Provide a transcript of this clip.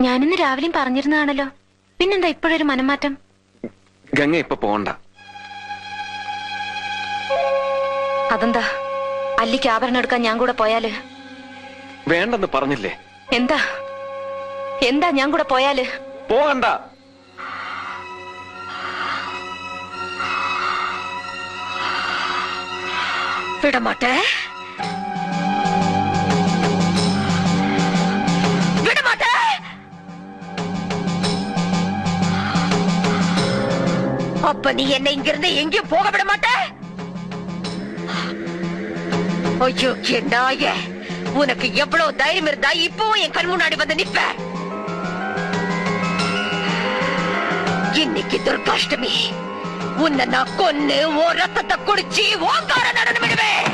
ഞാനിന്ന് രാവിലെയും പറഞ്ഞിരുന്നതാണല്ലോ. പിന്നെന്താ ഇപ്പോഴൊരു മനംമാറ്റം? ഗംഗ ഇപ്പൊ പോണ്ട. അതെന്താ? അല്ലിക്ക് ആഭരണം എടുക്കാൻ ഞാൻ കൂടെ പോയാൽ? വേണ്ടെന്ന് പറഞ്ഞില്ലേ? എന്താ? എന്താ ഞാൻ കൂടെ പോയാൽ? പോകണ്ട. വിടമാട്ടെ அப்ப நீ என்னை இங்கிருந்து எங்கேயும் போக விட மாட்ட? ஐயோ நாய உனக்கு எவ்வளவு தைரியம் இருந்தா இப்பவும் என் கண் முன்னாடி வந்து நிப்ப இன்னைக்கு துர்காஷ்டமி உன்னை நான் கொன்னு ஓ ரத்தத்தை குடிச்சு ஓங்கார நடனம் விடுவேன்